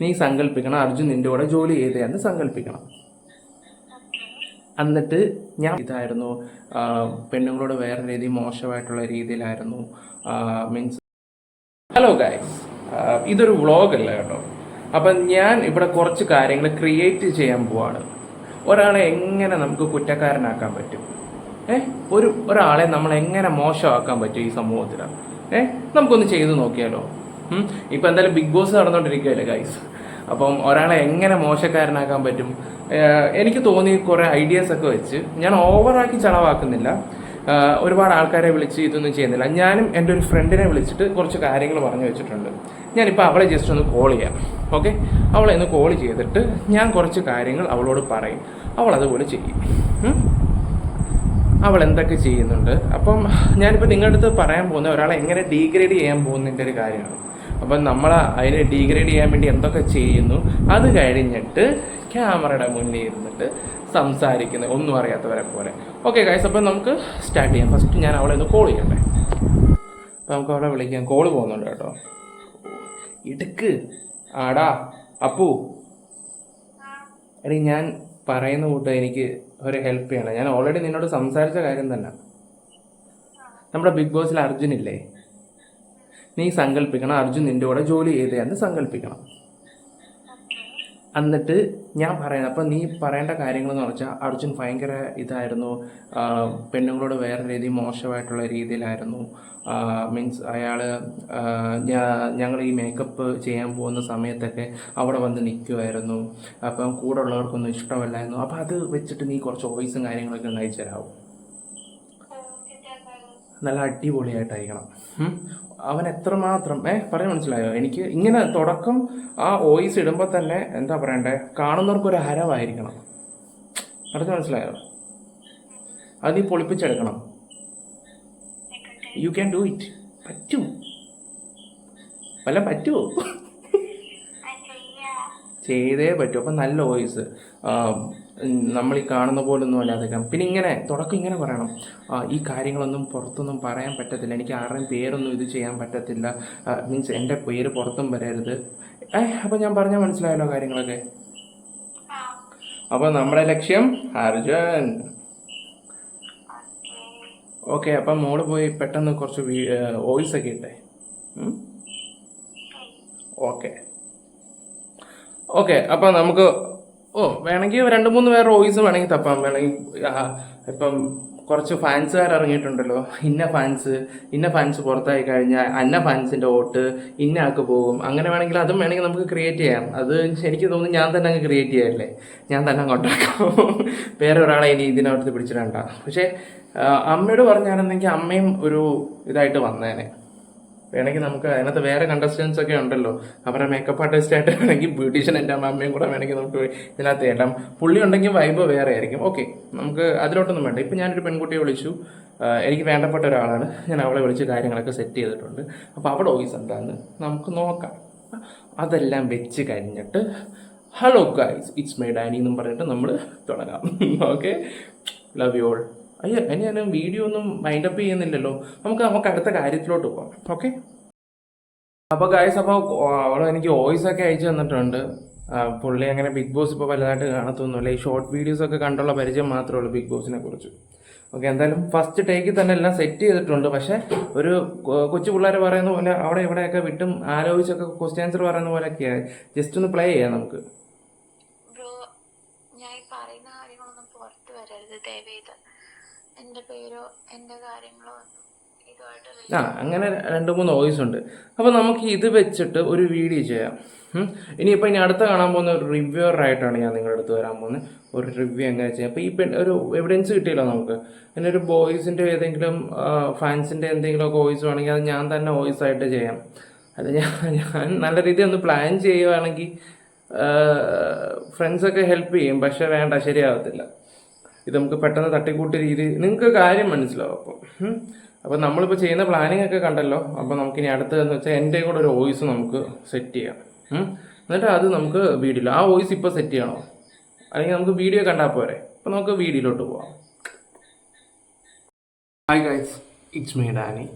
നീ സങ്കല്പിക്കണം അർജുൻ നിന്റെ കൂടെ ജോലി ചെയ്തതെന്ന് സങ്കല്പിക്കണം എന്നിട്ട് ഞാൻ ഇതായിരുന്നു പെണ്ണുങ്ങളോട് വേറെ രീതി മോശമായിട്ടുള്ള രീതിയിലായിരുന്നു മീൻസ് ഹലോ ഗൈസ് ഇതൊരു വ്ളോഗ് അല്ല കേട്ടോ. അപ്പം ഞാൻ ഇവിടെ കുറച്ച് കാര്യങ്ങൾ ക്രിയേറ്റ് ചെയ്യാൻ പോവാണ്. ഒരാളെ എങ്ങനെ നമുക്ക് കുറ്റക്കാരനാക്കാൻ പറ്റും? ഏ? ഒരു ഒരാളെ നമ്മൾ എങ്ങനെ മോശമാക്കാൻ പറ്റും ഈ സമൂഹത്തിൽ ഏ? നമുക്കൊന്ന് ചെയ്ത് നോക്കിയാലോ. ഇപ്പം എന്തായാലും ബിഗ് ബോസ് നടന്നുകൊണ്ടിരിക്കുകയല്ലേ ഗൈസ് അപ്പം ഒരാളെ എങ്ങനെ മോശക്കാരനാക്കാൻ പറ്റും? എനിക്ക് തോന്നി കുറേ ഐഡിയാസ് ഒക്കെ വെച്ച് ഞാൻ ഓവറാക്കി ചളവാക്കുന്നില്ല. ഒരുപാട് ആൾക്കാരെ വിളിച്ച് ഇതൊന്നും ചെയ്യുന്നില്ല. ഞാനും എന്റെ ഒരു ഫ്രണ്ടിനെ വിളിച്ചിട്ട് കുറച്ച് കാര്യങ്ങൾ പറഞ്ഞു വെച്ചിട്ടുണ്ട്. ഞാനിപ്പോൾ അവളെ ജസ്റ്റ് ഒന്ന് കോൾ ചെയ്യാം. ഓക്കെ അവളെ ഒന്ന് കോൾ ചെയ്തിട്ട് ഞാൻ കുറച്ച് കാര്യങ്ങൾ അവളോട് പറയും. അവൾ അതുപോലെ ചെയ്യും? അവൾ എന്തൊക്കെ ചെയ്യുന്നുണ്ട്? അപ്പം ഞാനിപ്പോൾ നിങ്ങളുടെ അടുത്ത് പറയാൻ പോകുന്ന ഒരാളെ എങ്ങനെ ഡീഗ്രേഡ് ചെയ്യാൻ പോകുന്നതിന്റെ ഒരു കാര്യമാണ്. അപ്പം നമ്മൾ അതിനെ ഡീഗ്രേഡ് ചെയ്യാൻ വേണ്ടി എന്തൊക്കെ ചെയ്യുന്നു? അത് കഴിഞ്ഞിട്ട് ക്യാമറയുടെ മുന്നിൽ ഇരുന്നിട്ട് സംസാരിക്കുന്നത് ഒന്നും അറിയാത്തവരെ പോലെ. ഓക്കെ ഗൈസ് അപ്പം നമുക്ക് സ്റ്റാർട്ട് ചെയ്യാം. ഫസ്റ്റ് ഞാൻ അവളെ ഒന്ന് കോൾ ചെയ്യട്ടെ. അപ്പം നമുക്ക് അവളെ വിളിക്കാം. കോൾ പോകുന്നുണ്ട് കേട്ടോ. ഇടുക്ക്. ആടാ അപ്പു. എടി ഞാൻ പറയുന്ന കൂട്ടം എനിക്ക് ഒരു ഹെൽപ്പ് ചെയ്യണം. ഞാൻ ഓൾറെഡി നിന്നോട് സംസാരിച്ച കാര്യം തന്നെ. നമ്മുടെ ബിഗ് ബോസിൽ അർജുൻ ഇല്ലേ? നീ സങ്കല്പിക്കണം അർജുൻ നിന്റെ കൂടെ ജോലി ചെയ്തതെന്ന് സങ്കല്പിക്കണം എന്നിട്ട് ഞാൻ പറയുന്നത്. അപ്പം നീ പറയേണ്ട കാര്യങ്ങളെന്ന് വെച്ചാൽ അർജുൻ ഭയങ്കര ഇതായിരുന്നു. പെണ്ണുങ്ങളോട് വേറെ രീതി മോശമായിട്ടുള്ള രീതിയിലായിരുന്നു. മീൻസ് അയാൾ ഞങ്ങൾ ഈ മേക്കപ്പ് ചെയ്യാൻ പോകുന്ന സമയത്തൊക്കെ അവിടെ വന്ന് നിൽക്കുമായിരുന്നു അപ്പം കൂടെ ഉള്ളവർക്കൊന്നും ഇഷ്ടമല്ലായിരുന്നു. അപ്പം അത് വെച്ചിട്ട് നീ കുറച്ച് വോയിസും കാര്യങ്ങളൊക്കെ ഒന്ന് അയച്ചു തരാമോ നല്ല അടിപൊളിയായിട്ടായിരിക്കണം. അവൻ എത്രമാത്രം ഏ പറഞ്ഞു മനസ്സിലായോ? എനിക്ക് ഇങ്ങനെ തുടക്കം ആ വോയിസ് ഇടുമ്പോൾ തന്നെ എന്താ പറയണ്ടേ? കാണുന്നവർക്ക് ഒരു ഹരമായിരിക്കണം. പറഞ്ഞു മനസ്സിലായോ? അത് നീ പൊളിപ്പിച്ചെടുക്കണം. യു ക്യാൻ ഡു ഇറ്റ് പറ്റും. വല്ല പറ്റുമോ ചെയ്തേ പറ്റൂ. അപ്പം നല്ല വോയിസ് നമ്മൾ ഈ കാണുന്ന പോലൊന്നും അല്ലാതെ. പിന്നെ ഇങ്ങനെ തുടക്കം ഇങ്ങനെ പറയണം. ഈ കാര്യങ്ങളൊന്നും പുറത്തൊന്നും പറയാൻ പറ്റത്തില്ല. എനിക്ക് ആരുടെയും പേരൊന്നും ഇത് ചെയ്യാൻ പറ്റത്തില്ല. മീൻസ് എന്റെ പേര് പുറത്തും വരരുത്. ഏ അപ്പം ഞാൻ പറഞ്ഞാൽ മനസ്സിലായല്ലോ കാര്യങ്ങളൊക്കെ? അപ്പോൾ നമ്മുടെ ലക്ഷ്യം അർജുൻ. ഓക്കെ അപ്പം മോൾ പോയി പെട്ടെന്ന് കുറച്ച് വോയിസ് ഒക്കെ ഇട്ടേ. ഓക്കെ. ഓക്കെ അപ്പം നമുക്ക് ഓ വേണമെങ്കിൽ രണ്ട് മൂന്ന് പേർ റോയിസ് വേണമെങ്കിൽ തപ്പാം. വേണമെങ്കിൽ ഇപ്പം കുറച്ച് ഫാൻസുകാർ ഇറങ്ങിയിട്ടുണ്ടല്ലോ ഇന്ന ഫാൻസ് ഇന്ന ഫാൻസ് പുറത്തായി കഴിഞ്ഞാൽ അന്ന ഫാൻസിന്റെ വോട്ട് ഇന്ന ആൾക്ക് പോകും. അങ്ങനെ വേണമെങ്കിൽ അതും വേണമെങ്കിൽ നമുക്ക് ക്രിയേറ്റ് ചെയ്യാം. അത് എനിക്ക് തോന്നുന്നു ഞാൻ തന്നെ അങ്ങ് ക്രിയേറ്റ് ചെയ്യല്ലേ? ഞാൻ തന്നെ അങ്ങോട്ടാക്കും വേറെ ഒരാളെ ഇനി ഇതിനകത്ത് പിടിച്ചിടണ്ട. പക്ഷേ അമ്മയോട് പറഞ്ഞായിരുന്നെങ്കിൽ അമ്മയും ഒരു ഇതായിട്ട് വന്നേനെ. വേണമെങ്കിൽ നമുക്ക് അതിനകത്ത് വേറെ കണ്ടസ്റ്റൻസ് ഒക്കെ ഉണ്ടല്ലോ. അവരുടെ മേക്കപ്പ് ആർട്ടിസ്റ്റ് ആയിട്ട് വേണമെങ്കിൽ ബ്യൂട്ടീഷ്യൻ എന്റെ അമ്മയും കൂടെ വേണമെങ്കിൽ നമുക്ക് ഇതിനകത്ത് ഏട്ടാം പുള്ളി ഉണ്ടെങ്കിൽ വൈബ് വേറെ ആയിരിക്കും. ഓക്കെ നമുക്ക് അതിലോട്ടൊന്നും വേണ്ട. ഇപ്പം ഞാനൊരു പെൺകുട്ടിയെ വിളിച്ചു. എനിക്ക് വേണ്ടപ്പെട്ട ഒരാളാണ്. ഞാൻ അവളെ വിളിച്ച് കാര്യങ്ങളൊക്കെ സെറ്റ് ചെയ്തിട്ടുണ്ട്. അപ്പോൾ അവിടെ ഓഫീസ് എന്താന്ന് നമുക്ക് നോക്കാം. അതെല്ലാം വെച്ച് കഴിഞ്ഞിട്ട് hello guys it's my Dani എന്നും പറഞ്ഞിട്ട് നമ്മൾ തുടങ്ങാം. ഓക്കെ ലവ് യു ഓൾ അയ്യോ ഇനി ഞാൻ വീഡിയോ ഒന്നും മൈൻഡ് അപ്പ് ചെയ്യുന്നില്ലല്ലോ. നമുക്ക് നമുക്ക് അടുത്ത കാര്യത്തിലോട്ട് പോകാം. ഓക്കെ അപ്പോൾ ഗായസ് അപ്പോൾ അവൾ എനിക്ക് വോയിസ് ഒക്കെ അയച്ചു തന്നിട്ടുണ്ട്. പുള്ളി അങ്ങനെ ബിഗ് ബോസ് ഇപ്പോൾ വലുതായിട്ട് കാണത്തൊന്നുമില്ല. ഈ ഷോർട്ട് വീഡിയോസ് ഒക്കെ കണ്ടുള്ള പരിചയം മാത്രമേ ഉള്ളൂ ബിഗ് ബോസിനെ കുറിച്ച്. ഓക്കെ എന്തായാലും ഫസ്റ്റ് ടേക്കിൽ തന്നെ എല്ലാം സെറ്റ് ചെയ്തിട്ടുണ്ട്. പക്ഷേ ഒരു കൊച്ചു പിള്ളേർ പറയുന്ന പോലെ അവിടെ ഇവിടെയൊക്കെ വിട്ടും ആലോചിച്ചൊക്കെ ക്വസ്റ്റ്യൻ ആൻസർ പറയുന്ന പോലെയൊക്കെയാണ് ജസ്റ്റ് ഒന്ന് പ്ലേ ചെയ്യാം നമുക്ക്. ബ്രോ ഞാൻ പറയുന്ന കാര്യങ്ങളൊന്നും പുറത്ത് വരരുത്. ദയവേത്. പേരോ കാര്യങ്ങളോ ആ അങ്ങനെ രണ്ട് മൂന്ന് വോയിസ് ഉണ്ട്. അപ്പോൾ നമുക്ക് ഇത് വെച്ചിട്ട് ഒരു വീഡിയോ ചെയ്യാം. ഇനിയിപ്പോൾ ഇനി അടുത്ത കാണാൻ പോകുന്ന ഒരു റിവ്യൂർ ആയിട്ടാണ് ഞാൻ നിങ്ങളുടെ അടുത്ത് വരാൻ പോകുന്നത്. ഒരു റിവ്യൂ എങ്ങനെ ചെയ്യാം. അപ്പോൾ ഈ പെൺ ഒരു എവിഡൻസ് കിട്ടിയില്ല നമുക്ക്. പിന്നെ ഒരു ബോയ്സിന്റെ ഏതെങ്കിലും ഫാൻസിന്റെ എന്തെങ്കിലുമൊക്കെ വോയിസ് വേണമെങ്കിൽ അത് ഞാൻ തന്നെ വോയിസ് ആയിട്ട് ചെയ്യാം. അത് ഞാൻ ഞാൻ നല്ല രീതിയിൽ ഒന്ന് പ്ലാൻ ചെയ്യുവാണെങ്കിൽ ഫ്രണ്ട്സൊക്കെ ഹെൽപ്പ് ചെയ്യും. പക്ഷേ വേണ്ട ശരിയാവത്തില്ല. ഇത് നമുക്ക് പെട്ടെന്ന് തട്ടിക്കൂട്ടി രീതി നിങ്ങൾക്ക് കാര്യം മനസ്സിലാവും അപ്പം. അപ്പം നമ്മളിപ്പോൾ ചെയ്യുന്ന പ്ലാനിങ് ഒക്കെ കണ്ടല്ലോ. അപ്പോൾ നമുക്കിനി അടുത്തതെന്ന് വെച്ചാൽ എന്റെ കൂടെ ഒരു വോയിസ് നമുക്ക് സെറ്റ് ചെയ്യാം. എന്നിട്ട് അത് നമുക്ക് വീഡിയോയിൽ ആ വോയിസ് ഇപ്പോൾ സെറ്റ് ചെയ്യണോ? അല്ലെങ്കിൽ നമുക്ക് വീഡിയോ കണ്ടാൽ പോരെ? അപ്പോൾ നമുക്ക് വീഡിയോയിലോട്ട് പോവാം. Hi guys it's me Dani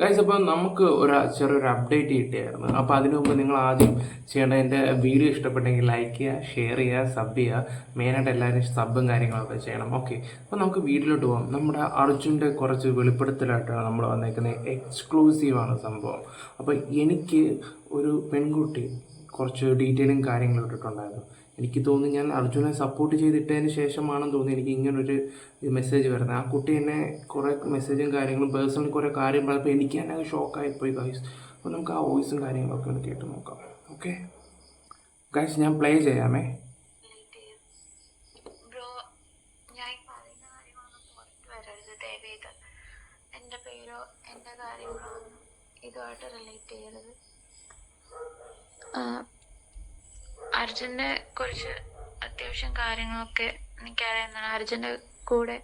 guys അപ്പോൾ നമുക്ക് ഒരു ചെറിയൊരു അപ്ഡേറ്റ് കിട്ടിയായിരുന്നു. അപ്പോൾ അതിനു മുമ്പ് നിങ്ങൾ ആദ്യം ചെയ്യേണ്ട എന്റെ വീഡിയോ ഇഷ്ടപ്പെട്ടെങ്കിൽ ലൈക്ക് ചെയ്യുക ഷെയർ ചെയ്യുക സബ് ചെയ്യുക. മെയിനായിട്ട് എല്ലാവരും സബും കാര്യങ്ങളൊക്കെ ചെയ്യണം. ഓക്കെ അപ്പോൾ നമുക്ക് വീട്ടിലോട്ട് പോകാം നമ്മുടെ അർജുന്റെ കുറച്ച് വെളിപ്പെടുത്തലായിട്ടാണ് നമ്മൾ വന്നേക്കുന്നത്. എക്സ്ക്ലൂസീവാണ് സംഭവം. അപ്പോൾ എനിക്ക് ഒരു പെൺകുട്ടി കുറച്ച് ഡീറ്റെയിലും കാര്യങ്ങളും ഇട്ടിട്ടുണ്ടായിരുന്നു. എനിക്ക് തോന്നുന്നു ഞാൻ അർജുനെ സപ്പോർട്ട് ചെയ്തിട്ടതിന് ശേഷമാണെന്ന് തോന്നി എനിക്ക് ഇങ്ങനൊരു മെസ്സേജ് വരുന്നത്. ആ കുട്ടി എന്നെ കുറേ മെസ്സേജും കാര്യങ്ങളും പേഴ്സണലി കുറേ കാര്യം പറഞ്ഞപ്പോൾ എനിക്ക് തന്നെ അത് ഷോക്കായിപ്പോയി ഗൈസ് അപ്പോൾ നമുക്ക് ആ വോയിസും കാര്യങ്ങളൊക്കെ ഒന്ന് കേട്ട് നോക്കാം. ഓക്കെ ഗൈസ് ഞാൻ പ്ലേ ചെയ്യാമേ? ബ്രോ ഞാൻ ഈ പറയുന്ന കാര്യങ്ങളൊന്നും പുറത്ത് എന്റെ പേരോ എന്റെ കാര്യങ്ങളോ ഒന്നും ഇതുമായിട്ട് റിലേറ്റ് ചെയ്യരുത്. ആ, അർജുന്റെ കുറിച്ച് അത്യാവശ്യം കാര്യങ്ങളൊക്കെ എനിക്കറിയുന്നതാണ് അർജുന്റെ കൂടെ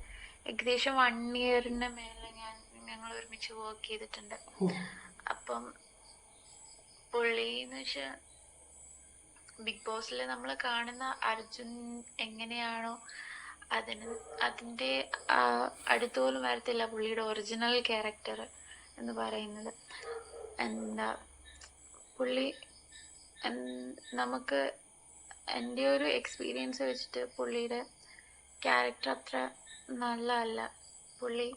ഏകദേശം വൺ ഇയറിന് മേലെ ഞാൻ ഞങ്ങൾ ഒരുമിച്ച് വർക്ക് ചെയ്തിട്ടുണ്ട്. അപ്പം പുള്ളി എന്ന് വെച്ചാൽ ബിഗ് ബോസിൽ നമ്മൾ കാണുന്ന അർജുൻ എങ്ങനെയാണോ അതിന് അതിന്റെ അടുത്തോലും വരത്തില്ല പുള്ളിയുടെ ഒറിജിനൽ ക്യാരക്ടർ എന്ന് പറയുന്നത്. എന്താ പുള്ളി നമുക്ക് എന്റെ ഒരു എക്സ്പീരിയൻസ് വെച്ചിട്ട് പുള്ളിയുടെ ക്യാരക്ടർ അത്ര നല്ലതല്ല. പുള്ളി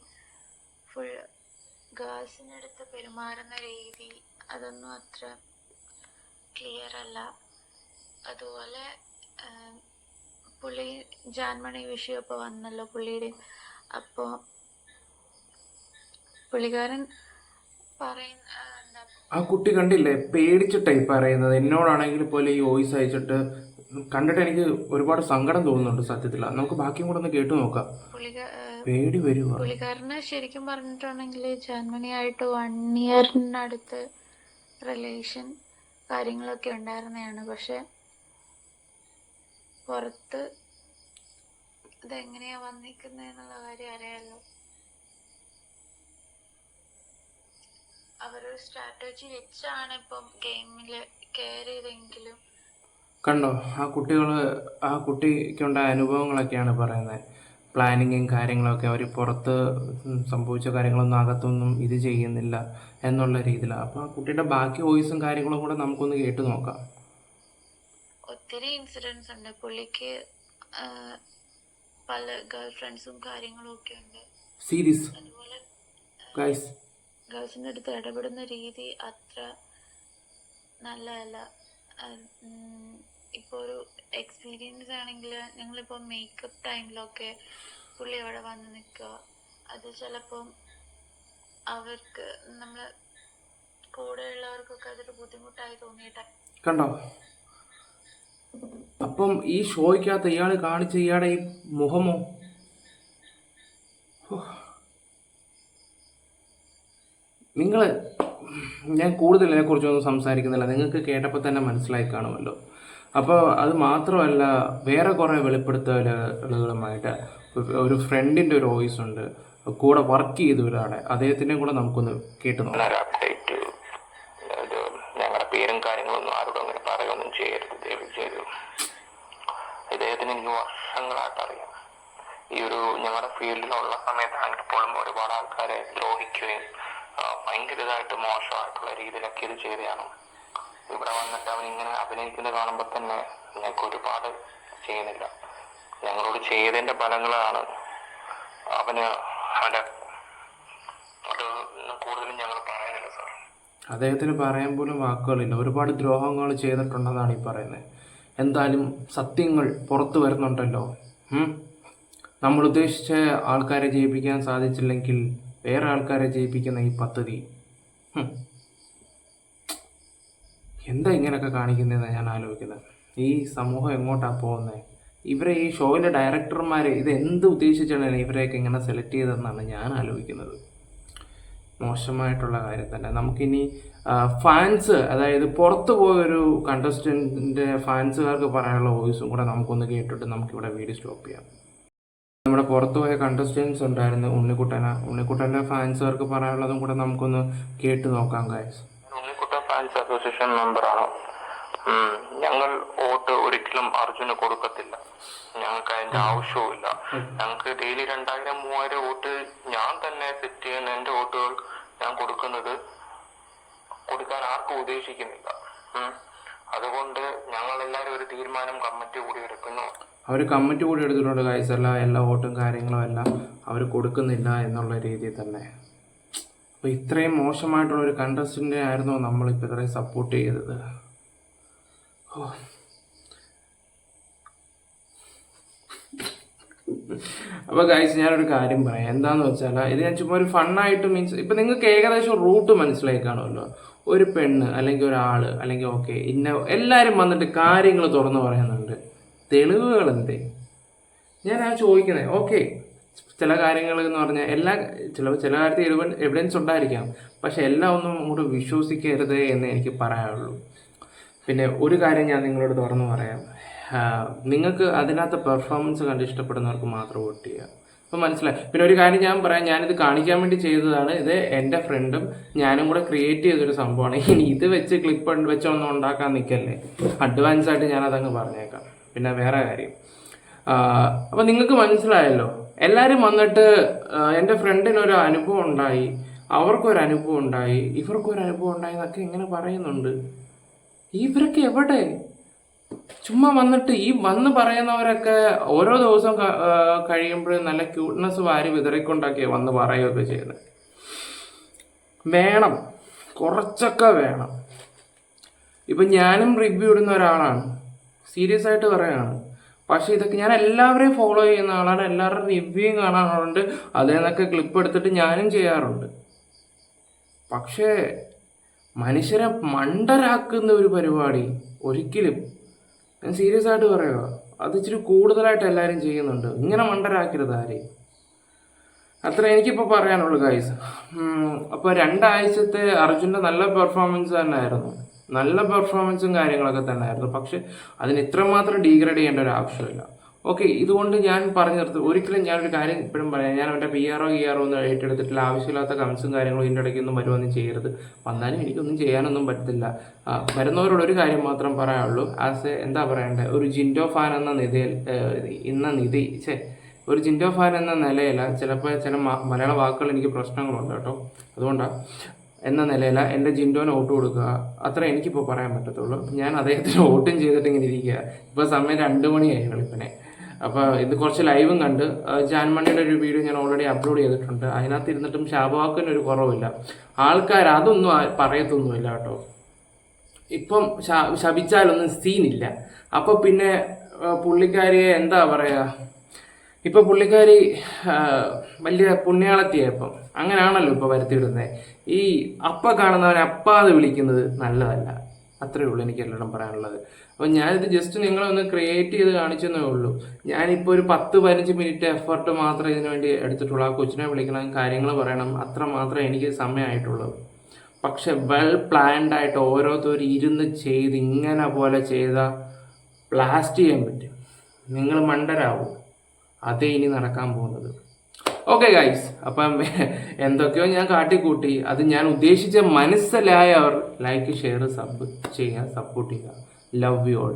ഫുൾ ഗേൾസിനടുത്ത് പെരുമാറുന്ന രീതി അതൊന്നും അത്ര ക്ലിയർ അല്ല. അതുപോലെ പുള്ളി ജാൻമണി വിഷയം ഇപ്പോൾ വന്നല്ലോ പുള്ളിയുടെ. അപ്പോൾ പുള്ളിക്കാരൻ പറയുന്ന ആ കുട്ടി കണ്ടില്ലേ? പേടിച്ചിട്ടായി പറയുന്നത്. എന്നോടാണെങ്കിൽ പോലെ ഈ വോയിസ് അയച്ചിട്ട് കണ്ടിട്ട് എനിക്ക് ഒരുപാട് സങ്കടം തോന്നുന്നുണ്ട് സത്യത്തിൽ. നമുക്ക് ബാക്കിയും കൂടെ ഒന്ന് കേട്ടു നോക്കാം. പേടി വരുക പുള്ളിക്കാരന് ശരിക്കും പറഞ്ഞിട്ടുണ്ടെങ്കിൽ ജർമ്മനിയായിട്ട് വൺ ഇയറിനടുത്ത് റിലേഷൻ കാര്യങ്ങളൊക്കെ ഉണ്ടായിരുന്നതാണ്. പക്ഷെ പുറത്ത് ഇതെങ്ങനെയാ വന്നിരിക്കുന്നതെന്നുള്ള കാര്യം അറിയാലോ. അവരൊരു സ്ട്രാറ്റജി വെച്ചാണ് ഇപ്പം ഗെയിമിൽ കെയർ ചെയ്തെങ്കിലും കണ്ടോ ആ കുട്ടികൾ ആ കുട്ടിക്കുണ്ടായ അനുഭവങ്ങളൊക്കെയാണ് പറയുന്നത്. പ്ലാനിങ്ങും കാര്യങ്ങളൊക്കെ അവർ പുറത്ത് സംഭവിച്ച കാര്യങ്ങളൊന്നും അകത്തൊന്നും ഇത് ചെയ്യുന്നില്ല എന്നുള്ള രീതിയിലാണ്. അപ്പോൾ ആ കുട്ടിയുടെ ബാക്കി വോയിസും കാര്യങ്ങളും കൂടെ നമുക്കൊന്ന് കേട്ട് നോക്കാം. ഒത്തിരി ഇൻസിഡൻസ് ഉണ്ട്. പുള്ളിക്ക് പല ഗേൾ ഫ്രണ്ട്സും കാര്യങ്ങളും ഒക്കെ ഉണ്ട്. സീരീസ് അതുപോലെ ഗൈസ് ഗേൾസിന്റെ അടുത്ത് ഇടപെടുന്ന രീതി അത്ര നല്ലതല്ല. ഇപ്പോൾ ഒരു എക്സ്പീരിയൻസ് ആണെങ്കിൽ ഞങ്ങളിപ്പോൾ മേക്കപ്പ് ടൈമിലൊക്കെ പുള്ളി അവിടെ വന്ന് നിൽക്കുക അത് ചിലപ്പം അവർക്ക് നമ്മൾ കൂടെയുള്ളവർക്കൊക്കെ അതൊരു ബുദ്ധിമുട്ടായി തോന്നിയിട്ട്. കണ്ടോ? അപ്പം ഈ ഷോയ്ക്കകത്ത് ഇയാൾ കാണിച്ച ഇയാളുടെ ഈ മുഖമോ? നിങ്ങൾ ഞാൻ കൂടുതൽ ഇതിനെക്കുറിച്ചൊന്നും സംസാരിക്കുന്നില്ല. നിങ്ങൾക്ക് കേട്ടപ്പോൾ തന്നെ മനസ്സിലായി കാണുമല്ലോ. അപ്പോൾ അത് മാത്രമല്ല വേറെ കുറേ വെളിപ്പെടുത്തലുകളുമായിട്ട് ഒരു- ഫ്രണ്ടിന്റെ ഒരു വോയിസ് ഉണ്ട്. കൂടെ വർക്ക് ചെയ്തു ഒരാളെ. അദ്ദേഹത്തിന്റെ കൂടെ നമുക്കൊന്ന് കേട്ടു നോക്കാം. ഞങ്ങളുടെ പേരും കാര്യങ്ങളൊന്നും ആരോടും അങ്ങനെ പറയുകയൊന്നും ചെയ്യരുത്. ദയവ് ചെയ്തു ഇദ്ദേഹത്തിന് എനിക്ക് വർഷങ്ങളായിട്ട് അറിയാം. ഈ ഒരു ഞങ്ങളുടെ ഫീൽഡിലുള്ള സമയത്താണെങ്കിൽ പോലും ഒരുപാട് ആൾക്കാരെ ദ്രോഹിക്കുകയും ഭയങ്കര ഇതായിട്ട് മോശമായിട്ടുള്ള രീതിയിലൊക്കെ ഇത് ചെയ്തതാണ്. ഇവിടെ വന്നിട്ട് അവൻ ഇങ്ങനെ അഭിനയിക്കുന്നത് കാണുമ്പോൾ തന്നെ ഞങ്ങൾക്ക് ഒരുപാട് ചെയ്യുന്നില്ല. ഞങ്ങളോട് ചെയ്തതിന്റെ ഫലങ്ങളാണ് അവന് അവന്റെ കൂടുതലും ഞങ്ങൾ പറയുന്നില്ല സാർ. അദ്ദേഹത്തിന് പറയാൻ പോലും വാക്കുകളില്ല. ഒരുപാട് ദ്രോഹങ്ങൾ ചെയ്തിട്ടുണ്ടെന്നാണ് ഈ പറയുന്നത്. എന്തായാലും സത്യങ്ങൾ പുറത്തു വരുന്നുണ്ടല്ലോ. നമ്മൾ ഉദ്ദേശിച്ച ആൾക്കാരെ ജയിപ്പിക്കാൻ സാധിച്ചില്ലെങ്കിൽ വേറെ ആൾക്കാരെ ജയിപ്പിക്കുന്ന ഈ പദ്ധതി. എന്താ ഇങ്ങനെയൊക്കെ കാണിക്കുന്നതെന്ന് ഞാൻ ആലോചിക്കുന്നത്? ഈ സമൂഹം എങ്ങോട്ടാണ് പോകുന്നത് ഇവരെ ഈ ഷോയിലെ ഡയറക്ടർമാർ ഇത് എന്ത് ഉദ്ദേശിച്ചാണ് ഇവരെയൊക്കെ ഇങ്ങനെ സെലക്ട് ചെയ്തതെന്നാണ് ഞാൻ ആലോചിക്കുന്നത്. മോശമായിട്ടുള്ള കാര്യം തന്നെ. നമുക്കിനി ഫാൻസ് അതായത് പുറത്ത് പോയൊരു കണ്ടസ്റ്റന്റിന്റെ ഫാൻസുകാർക്ക് പറയാനുള്ള വോയിസും കൂടെ നമുക്കൊന്ന് കേട്ടിട്ട് നമുക്കിവിടെ വീഡിയോ സ്റ്റോപ്പ് ചെയ്യാം. നമ്മുടെ പുറത്ത് പോയ കണ്ടസ്റ്റൻസ് ഉണ്ടായിരുന്നു ഉണ്ണിക്കുട്ടന. ഉണ്ണിക്കുട്ടന്റെ ഫാൻസുകാർക്ക് പറയാനുള്ളതും കൂടെ നമുക്കൊന്ന് കേട്ട് നോക്കാം ഉണ്ണിക്കുട്ട ഫാൻസ് അസോസിയേഷൻ മെമ്പറാണ്. ഞങ്ങൾ വോട്ട് ഒരിക്കലും അർജുന് കൊടുക്കത്തില്ല. ഞങ്ങൾക്ക് അതിന്റെ ആവശ്യവുമില്ല. ഞങ്ങൾക്ക് ഡെയിലി രണ്ടായിരം മൂവായിരം വോട്ട് ഞാൻ തന്നെ സെറ്റ് ചെയ്യുന്ന എന്റെ വോട്ടുകൾ ഞാൻ കൊടുക്കുന്നത് കൊടുക്കാൻ ആർക്കും ഉദ്ദേശിക്കുന്നില്ല. അതുകൊണ്ട് ഞങ്ങൾ എല്ലാവരും ഒരു തീരുമാനം കമ്മിറ്റി കൂടി എടുക്കുന്നു. അവർ കമ്മിറ്റി കൂടി എടുത്തിട്ടുണ്ട് എല്ലാ എല്ലാ വോട്ടും കാര്യങ്ങളും എല്ലാം അവർ കൊടുക്കുന്നില്ല എന്നുള്ള രീതിയിൽ തന്നെ. അപ്പോൾ ഇത്രയും മോശമായിട്ടുള്ള ഒരു കണ്ടസ്റ്റന്റ് ആയിരുന്നു നമ്മളിപ്പോൾ ഇത്രയും സപ്പോർട്ട് ചെയ്തത്. ഓ. അപ്പോൾ ഗൈസ് ഞാനൊരു കാര്യം പറയാം. എന്താന്ന് വെച്ചാൽ ഇത് ഞാൻ ചുമ്മാ ഒരു ഫണ്ണായിട്ട് മീൻസ് ഇപ്പം നിങ്ങൾക്ക് ഏകദേശം റൂട്ട് മനസ്സിലായി കാണുമല്ലോ. ഒരു പെണ്ണ് അല്ലെങ്കിൽ ഒരാൾ അല്ലെങ്കിൽ ഓക്കെ ഇന്ന എല്ലാവരും വന്നിട്ട് കാര്യങ്ങൾ തുറന്നു പറയുന്നുണ്ട്. തെളിവുകൾ എന്തേ? ഞാൻ ആ ചോദിക്കുന്നത് ഓക്കെ ചില കാര്യങ്ങൾ എന്ന് പറഞ്ഞാൽ എല്ലാ ചില ചില കാര്യത്തിൽ എവിഡൻസ് ഉണ്ടായിരിക്കാം. പക്ഷെ എല്ലാം ഒന്നും അങ്ങോട്ട് വിശ്വസിക്കരുത് എന്ന് എനിക്ക് പറയാനുള്ളൂ. പിന്നെ ഒരു കാര്യം ഞാൻ നിങ്ങളോട് തുറന്നു പറയാം. നിങ്ങൾക്ക് അതിനകത്ത് പെർഫോമൻസ് കണ്ട് ഇഷ്ടപ്പെടുന്നവർക്ക് മാത്രം വോട്ട് ചെയ്യുക അപ്പം മനസ്സിലായി. പിന്നെ ഒരു കാര്യം ഞാൻ പറയാം. ഞാനിത് കാണിക്കാൻ വേണ്ടി ചെയ്തതാണ്. ഇത് എന്റെ ഫ്രണ്ടും ഞാനും കൂടെ ക്രിയേറ്റ് ചെയ്തൊരു സംഭവമാണ്. ഇനി ഇത് വെച്ച് ക്ലിപ്പ് വെച്ചൊന്നും ഉണ്ടാക്കാൻ നിൽക്കല്ലേ അഡ്വാൻസ് ആയിട്ട് ഞാൻ അതങ്ങ് പറഞ്ഞേക്കാം. പിന്നെ വേറെ കാര്യം. അപ്പം നിങ്ങൾക്ക് മനസ്സിലായല്ലോ. എല്ലാവരും വന്നിട്ട് എന്റെ ഫ്രണ്ടിനൊരു അനുഭവം ഉണ്ടായി. അവർക്കൊരു അനുഭവം ഉണ്ടായി. ഇവർക്കൊരു അനുഭവം ഉണ്ടായി എന്നൊക്കെ ഇങ്ങനെ പറയുന്നുണ്ട്. ഇവരൊക്കെ എവിടെ? ചുമ്മാ വന്നിട്ട് ഈ വന്ന് പറയുന്നവരൊക്കെ ഓരോ ദിവസം കഴിയുമ്പോഴും നല്ല ക്യൂട്ട്നെസ് വാരി വിതറിക്കൊണ്ടൊക്കെ വന്ന് പറയുകയൊക്കെ ചെയ്യുന്നത്. വേണം. കുറച്ചൊക്കെ വേണം. ഇപ്പം ഞാനും റിവ്യൂ ഇടുന്ന ഒരാളാണ്. സീരിയസ് ആയിട്ട് പറയുകയാണ്. പക്ഷേ ഇതൊക്കെ ഞാൻ എല്ലാവരെയും ഫോളോ ചെയ്യുന്ന ആളാണ് എല്ലാവരുടെയും റിവ്യൂ കാണാറുണ്ട് അതിൽ നിന്നൊക്കെ ക്ലിപ്പ് എടുത്തിട്ട് ഞാനും ചെയ്യാറുണ്ട്. പക്ഷേ മനുഷ്യരെ മണ്ടരാക്കുന്ന ഒരു പരിപാടി ഒരിക്കലും ഞാൻ സീരിയസ് ആയിട്ട് പറയുക അത് ഇച്ചിരി കൂടുതലായിട്ട് എല്ലാവരും ചെയ്യുന്നുണ്ട്. ഇങ്ങനെ മണ്ടരാക്കരുത് ആരെയും. അത്ര എനിക്കിപ്പോൾ പറയാനുള്ളൂ ഗൈസ് അപ്പോൾ രണ്ടാഴ്ചത്തെ അർജുന്റെ നല്ല പെർഫോമൻസ് തന്നെ ആയിരുന്നു. നല്ല പെർഫോമൻസും കാര്യങ്ങളൊക്കെ തന്നെ ആയിരുന്നു പക്ഷെ അതിന് ഇത്രമാത്രം ഡീഗ്രേഡ് ചെയ്യേണ്ട ഒരു ആവശ്യമില്ല. ഓക്കെ ഇതുകൊണ്ട് ഞാൻ പറഞ്ഞു നിർത്തും ഒരിക്കലും ഞാനൊരു കാര്യം ഇപ്പോഴും പറയാം. ഞാൻ അവന്റെ പി ആർഒ ഇ ആർഒ ഒന്നും ഏറ്റെടുത്തിട്ടില്ല. ആവശ്യമില്ലാത്ത കമൻസും കാര്യങ്ങളും ഇതിന്റെ ഇടയ്ക്കൊന്നും വരുമൊന്നും ചെയ്യരുത്. വന്നാലും എനിക്കൊന്നും ചെയ്യാനൊന്നും പറ്റത്തില്ല. വരുന്നവരോട് ഒരു കാര്യം മാത്രം പറയാനുള്ളൂ. ആസ് എ എന്താ പറയണ്ടേ? ഒരു ജിൻഡോ ഫാൻ എന്ന നിധിയിൽ ഇന്ന നിധി ഛേ ഒരു ജിൻഡോ ഫാൻ എന്ന നിലയില ചിലപ്പോൾ ചില മലയാള വാക്കുകൾ എനിക്ക് പ്രശ്നങ്ങളുണ്ട് കേട്ടോ. അതുകൊണ്ടാണ് എന്ന നിലയില എന്റെ ജിൻഡോന് വോട്ട് കൊടുക്കുക. അത്ര എനിക്കിപ്പോൾ പറയാൻ പറ്റത്തുള്ളൂ. ഞാൻ അദ്ദേഹത്തിന് വോട്ടും ചെയ്തിട്ട് ഇങ്ങനെ ഇരിക്കുക. ഇപ്പോൾ സമയം രണ്ട് മണിയായി വെളുപ്പിനെ. അപ്പോൾ ഇത് കുറച്ച് ലൈവും കണ്ട് ജാൻമണിയുടെ ഒരു വീഡിയോ ഞാൻ ഓൾറെഡി അപ്ലോഡ് ചെയ്തിട്ടുണ്ട്. അതിനകത്ത് ഇരുന്നിട്ടും ശാപവാക്കിന് ഒരു കുറവില്ല. ആൾക്കാർ അതൊന്നും പറയത്തൊന്നുമില്ല കേട്ടോ. ഇപ്പം ശപിച്ചാലൊന്നും സീനില്ല. അപ്പൊ പിന്നെ പുള്ളിക്കാരിയെ എന്താ പറയാ? ഇപ്പൊ പുള്ളിക്കാരി വലിയ പുണ്യാളത്തിയായപ്പം അങ്ങനെയാണല്ലോ ഇപ്പോൾ വരുത്തിയിടുന്നത്. ഈ അപ്പ കാണുന്നവനെ അപ്പാതെ വിളിക്കുന്നത് നല്ലതല്ല. അത്രേ ഉള്ളൂ എനിക്ക് എല്ലാം പറയാനുള്ളത്. അപ്പം ഞാനിത് ജസ്റ്റ് നിങ്ങളെ ഒന്ന് ക്രിയേറ്റ് ചെയ്ത് കാണിച്ചെന്നേ ഉള്ളൂ. ഞാനിപ്പോൾ ഒരു പത്ത് പതിനഞ്ച് മിനിറ്റ് എഫർട്ട് മാത്രമേ ഇതിനു വേണ്ടി എടുത്തിട്ടുള്ളൂ. ആ കൊച്ചിനെ വിളിക്കണം കാര്യങ്ങൾ പറയണം. അത്ര മാത്രമേ എനിക്ക് സമയമായിട്ടുള്ളൂ. പക്ഷെ വെൽ പ്ലാൻഡ് ആയിട്ട് ഓരോരുത്തർ ഇരുന്ന് ചെയ്ത് ഇങ്ങനെ പോലെ ചെയ്ത ബ്ലാസ്റ്റ് ചെയ്യാൻ പറ്റും. നിങ്ങൾ മണ്ടരാവും. അതേ ഇനി നടക്കാൻ പോകുന്നത്. ഓക്കെ ഗൈസ് അപ്പം എന്തൊക്കെയോ ഞാൻ കാട്ടിക്കൂട്ടി. അത് ഞാൻ ഉദ്ദേശിച്ച മനസ്സിലായവർ ലൈക്ക് ഷെയർ സബ് ചെയ്യുക സപ്പോർട്ട് ചെയ്യുക. Love you all